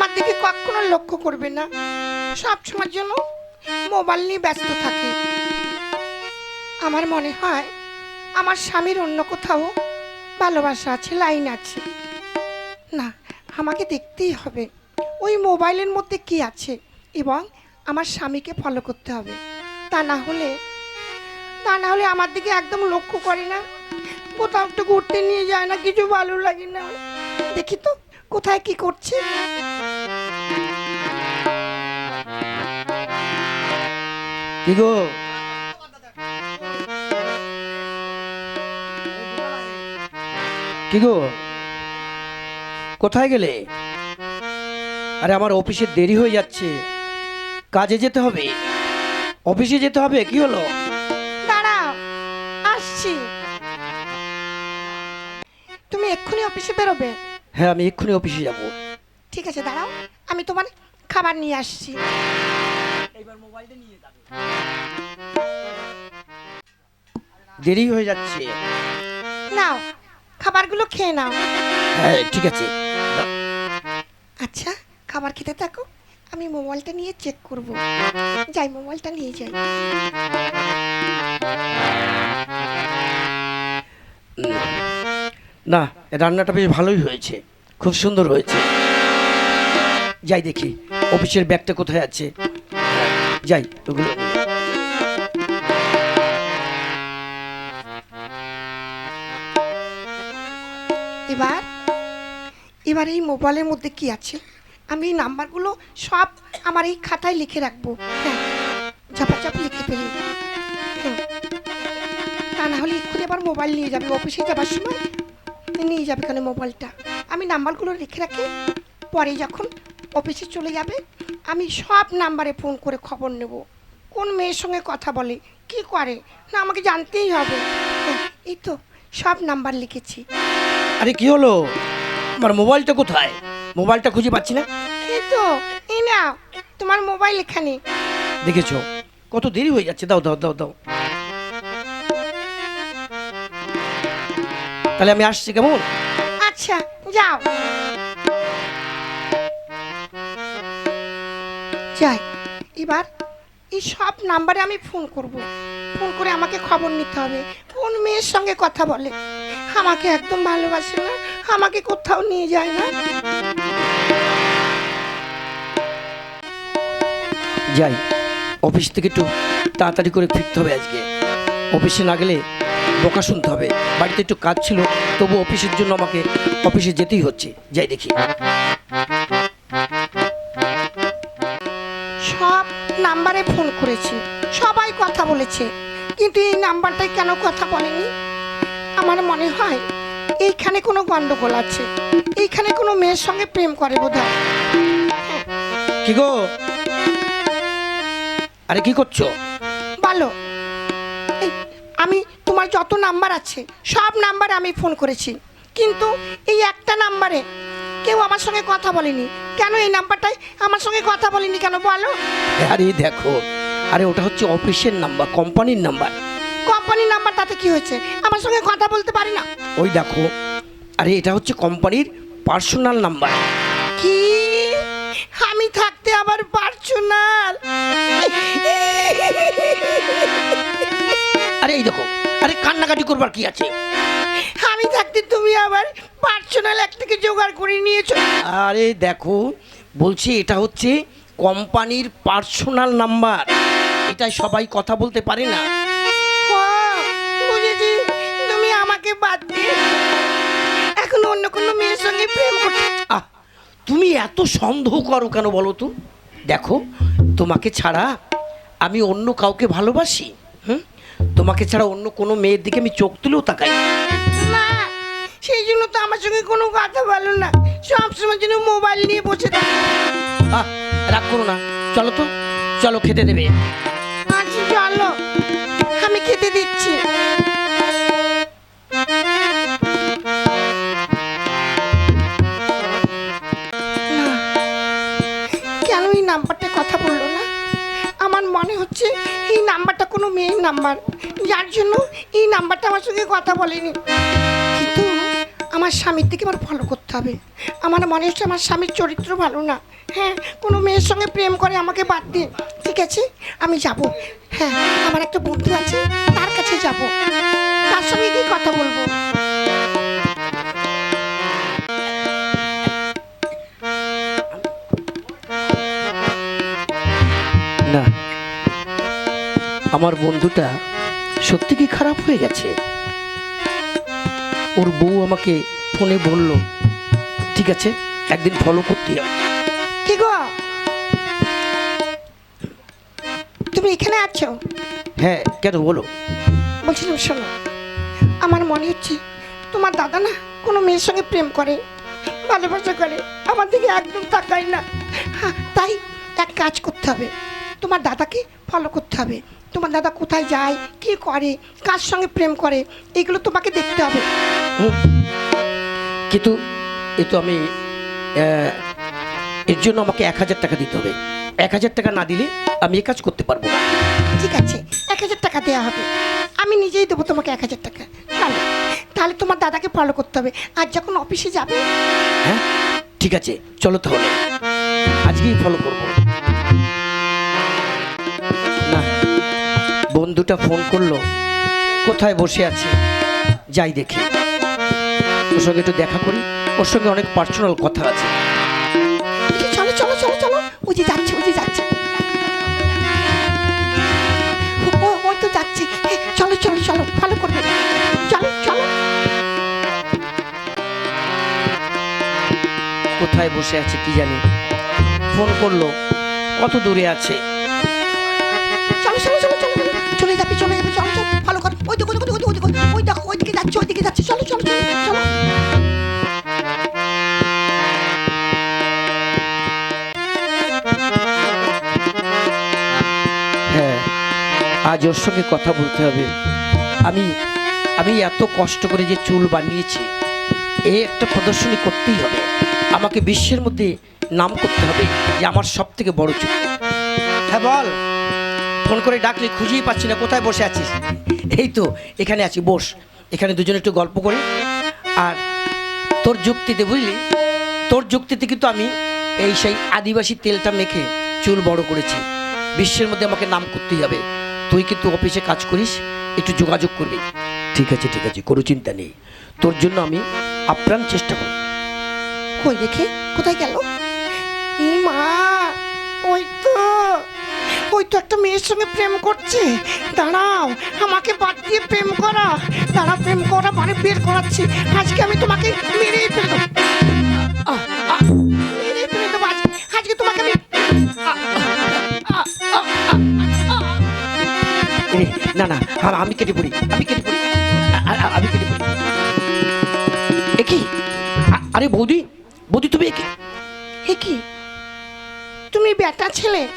আমার দিকে কখনো লক্ষ্য করবে না। সব সময়ের জন্য মোবাইল নিয়ে ব্যস্ত থাকে। আমার মনে হয় আমার স্বামীর অন্য কোথাও ভালোবাসা আছে, লাইন আছে। না, আমাকে দেখতেই হবে। ওই মোবাইলের মধ্যে কি আছে? এবং আমার স্বামীকে ফলো করতে হবে। তা না হলে, তা না হলে আমার দিকে একদম লক্ষ্য করে না। কোথাও একটু ঘুরতে নিয়ে যায় না, কিছু ভালো লাগে না। দেখি তো, কোথায় কি করছে? কি গো? কি গো? কোথায় গেলে? আরে আমার অফিসে দেরি হয়ে যাচ্ছে। কাজে যেতে হবে। অফিসে যেতে হবে কি হলো? দাঁড়াও আসছি। তুমি এক্ষুনি অফিসে বেরোবে। হ্যাঁ আমি এক্ষুনি অফিসে যাব। ঠিক আছে দাঁড়াও আমি তোমার খাবার নিয়ে আসছি। দেরি হয়ে যাচ্ছে। নাও খাবারগুলো খেয়ে নাও। হ্যাঁ ঠিক আছে। আচ্ছা খাবার খেতে থাকো আমি মোবাইলটা নিয়ে চেক করব। যাই মোবাইলটা নিয়ে যাই। না রান্নাটা বেশ ভালোই হয়েছে। খুব সুন্দর হয়েছে। যাই দেখি অফিসের ব্যাগটা কোথায় আছে? যাই, ওগুলো। এবার এবার এই মোবাইলের মধ্যে কি আছে? আমি এই নাম্বারগুলো সব আমার এই খাতায় লিখে রাখব। হ্যাঁ ঝাপাঝাপ লিখে ফেলি। তা না হলে এক্ষুনি আবার মোবাইল নিয়ে যাবে। অফিসে যাবার সময় নিয়ে যাবে কেন মোবাইলটা? আমি নাম্বারগুলো লিখে রাখি। পরে যখন অফিসে চলে যাবে আমি সব নাম্বারে ফোন করে খবর নেব। কোন মেয়ের সঙ্গে কথা বলে কি করে না আমাকে জানতেই হবে। হ্যাঁ, এই তো সব নাম্বার লিখেছি। আরে কি হলো? আমার মোবাইলটা কোথায়? মোবাইলটা খুঁজে পাচ্ছি না? এই তো এই নাও তোমার মোবাইল এখানে। দেখেছ? কত দেরি হয়ে যাচ্ছে দাও দাও দাও দাও। তাহলে আমি আসছি কেমন? আচ্ছা যাও। যাই। এবার এই সব নাম্বারে আমি ফোন করব। ফোন করে আমাকে খবর নিতে হবে। কোন মেয়ের সঙ্গে কথা বলে? আমাকে একদম ভালোবাসে না। আমাকে কোথাও নিয়ে যায় না। যাই, অফিস থেকে একটু তাড়াতাড়ি করে ফিরতে হবে আজকে। অফিসে না গেলে বোকা শুনতে হবে। বাড়িতে একটু কাজ ছিল তবু অফিসের জন্য আমাকে অফিসে যেতেই হচ্ছে। যাই দেখি। নাম্বারে ফোন করেছি। সবাই কথা বলেছে। কিন্তু এই নাম্বারটায় কেন কথা বলেনি? আমার মনে হয় এইখানে কোনো গন্ডগোল আছে। এইখানে কোনো মেয়ের সঙ্গে প্রেম করে বোধ কি গো? আরে কি করছ? বলো। আমি তোমার যত নাম্বার আছে সব নাম্বারে আমি ফোন করেছি। কিন্তু এই একটা নাম্বারে কেউ আমার সঙ্গে কথা বলেনি। কেন এই নাম্বারটাই আমার সঙ্গে কথা বলেনি কেন বলো? আরে দেখো আরে ওটা হচ্ছে অফিসের নাম্বার কোম্পানির নাম্বার। কোম্পানির নাম্বার তাতে কি হয়েছে? আমার সঙ্গে কথা বলতে পারি না। ওই দেখো আরে এটা হচ্ছে কোম্পানির পার্সোনাল নাম্বার। কি? আমি থাকতে আবার পার্সোনাল? আরে এই দেখো আরে কান্নাকাটি করবার কি আছে? আমি থাকতে তুমি আবার পার্সোনাল এক থেকে জোগাড় করে নিয়েছো। আরে দেখো বলছি এটা হচ্ছে কোম্পানির পার্সোনাল নাম্বার এটাই সবাই কথা বলতে পারে না। বুঝেছি। তুমি আমাকে বাদ দিয়ে এখন অন্য কোনো মেয়ের সঙ্গে প্রেম করছ। আহ তুমি এত সন্দেহ করো কেন বলো তো? দেখো তোমাকে ছাড়া আমি অন্য কাউকে ভালোবাসি হুম? তোমাকে ছাড়া অন্য কোনো মেয়ের দিকে আমি চোখ তুলেও তাকাই সেই জন্য তো আমার সঙ্গে কোনো কথা বলো না। সব সময় যেন মোবাইল নিয়ে বসে থাকো। আহ রাগ করো না। চলো তো চলো খেতে দেবে। আচ্ছা চলো। আমি খেতে দিচ্ছি। না, কেন এই নাম্বারটা কথা বলল না? আমার মনে হচ্ছে এই নাম্বারটা কোনো মেয়ের নাম্বার। যার জন্য এই নাম্বারটা আমার সঙ্গে কথা বলেনি। আমার স্বামীর দিকে আমার ফলো করতে হবে। আমার মনে হচ্ছে আমার স্বামীর চরিত্র ভালো না। হ্যাঁ কোনো মেয়ের সঙ্গে প্রেম করে আমাকে বাদ দিয়ে ঠিক আছে? আমি যাব। হ্যাঁ আমার একটা বন্ধু আছে, তার কাছে যাব। তার সঙ্গে কি কথা বলব? আমার বন্ধুটা সত্যি কি খারাপ হয়ে গেছে? ওর বউ আমাকে ফোনে বলল ঠিক আছে একদিন ফলো করতে হবে কি গো? তুমি এখানে আছো? হ্যাঁ কেন বলো। বলছিলাম শোনো আমার মনে হচ্ছে তোমার দাদা না কোনো মেয়ের সঙ্গে প্রেম করে ভালোবাসা করে আমার দিকে একদম তাকায় না। হ্যাঁ, তাই এক কাজ করতে হবে তোমার দাদাকে ফলো করতে হবে। তোমার দাদা কোথায় যায়? কি করে? কার সঙ্গে প্রেম করে? এগুলো তোমাকে দেখতে হবে। কিন্তু এ তো আমি এর জন্য আমাকে এক হাজার টাকা দিতে হবে। এক হাজার টাকা না দিলে আমি এ কাজ করতে পারব না। ঠিক আছে এক হাজার টাকা দেওয়া হবে। আমি নিজেই দেবো তোমাকে এক হাজার টাকা। চলো তাহলে তোমার দাদাকে ফলো করতে হবে। আর যখন অফিসে যাবে হ্যাঁ ঠিক আছে চলো তাহলে। আজকেই ফলো করব। বন্ধুটা ফোন করল কোথায় বসে আছে? যাই দেখি। ওর সঙ্গে একটু দেখা করি। ওর সঙ্গে অনেক পার্সোনাল কথা আছে। চলো চলো চলো চলো। ওই যে যাচ্ছে ওই যে যাচ্ছে। ওই তো যাচ্ছে। চলো চলো চলো ভালো করবে চলো চলো। কোথায় বসে আছে কি জানি। ফোন করল কত দূরে আছে? চলো চলো চলো চলো চলো চলে হ্যাঁ আজ ওর সঙ্গে কথা বলতে হবে। আমি আমি এত কষ্ট করে যে চুল বানিয়েছি, এ একটা প্রদর্শনী করতেই হবে। আমাকে বিশ্বের মধ্যে নাম করতে হবে যে আমার সব থেকে বড় চুল। হ্যাঁ বল। ফোন করে ডাকলে খুঁজেই পাচ্ছি না, কোথায় বসে আছিস? এই তো, এখানে আছি, বস। এখানে দুজনে একটু গল্প করি। আর তোর যুক্তিতে বুঝলি? তোর যুক্তিতে কিন্তু আমি এই সেই আদিবাসী তেলটা মেখে চুল বড় করেছি। বিশ্বের মধ্যে আমাকে নাম করতেই হবে। তুই কিন্তু অফিসে কাজ করিস, একটু যোগাযোগ করবি। ঠিক আছে ঠিক আছে, কোনো চিন্তা নেই। তোর জন্য আমি আপ্রাণ চেষ্টা করব। কই দেখে? কোথায় গেল? মা, ওই তো। ওই তো একটা মেয়ের সঙ্গে প্রেম করছে। দাঁড়াও আমাকে বাদ দিয়ে প্রেম করা। দাঁড়া প্রেম করা মানে বের করাচ্ছি। আজকে আমি তোমাকে মেরেই ফেলে দেবো আহ, আহ, মেরেই ফেলে আজকে। আজকে তোমাকে আমি আহ, আহ, আহ, আহ, আহ। এ, না আমি কেটে পড়ি আমি কেটে পড়ি। আমি কেটে পড়ি। এ কি আ- আরে বৌদি বৌদি তুমি এ কি এ তুমি বেটা ছেলে।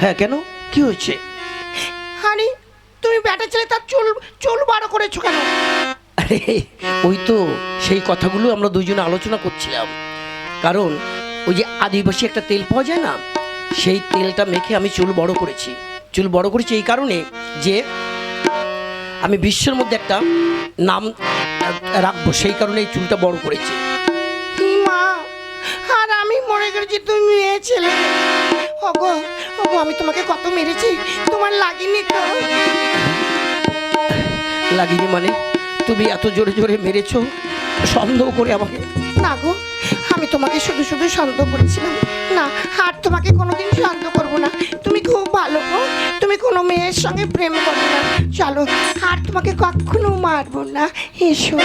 হ্যাঁ কেন? কি হয়েছে? আরে তুমি বেটা ছেলে তার চুল চুল বড় করেছ কেন? আরে ওই তো সেই কথাগুলো আমরা দুইজনে আলোচনা করছিলাম। কারণ ওই যে আদিবাসী একটা তেল পাওয়া যায় না সেই তেলটা মেখে আমি চুল বড় করেছি। চুল বড় করেছি এই কারণে যে আমি বিশ্বের মধ্যে একটা নাম রাখব সেই কারণে এই চুলটা বড় করেছি। আর আমি মনে করেছি তুমি মেয়ে ছেলে। ওগো ওগো আমি তোমাকে কত মেরেছি? তোমার লাগিনি তো? লাগিনি মানে? তুমি এত জোরে জোরে মেরেছো? সন্দেহ করে আমাকে? না গো আমি তোমাকে শুধু শুধু সন্দেহ করেছিলাম। না আর তোমাকে কোনোদিন সন্দেহ করব না। তুমি খুব ভালো গো। তুমি কোনো মেয়ের সঙ্গে প্রেম করবে না। চলো আর তোমাকে কখনো মারবো না। এসো।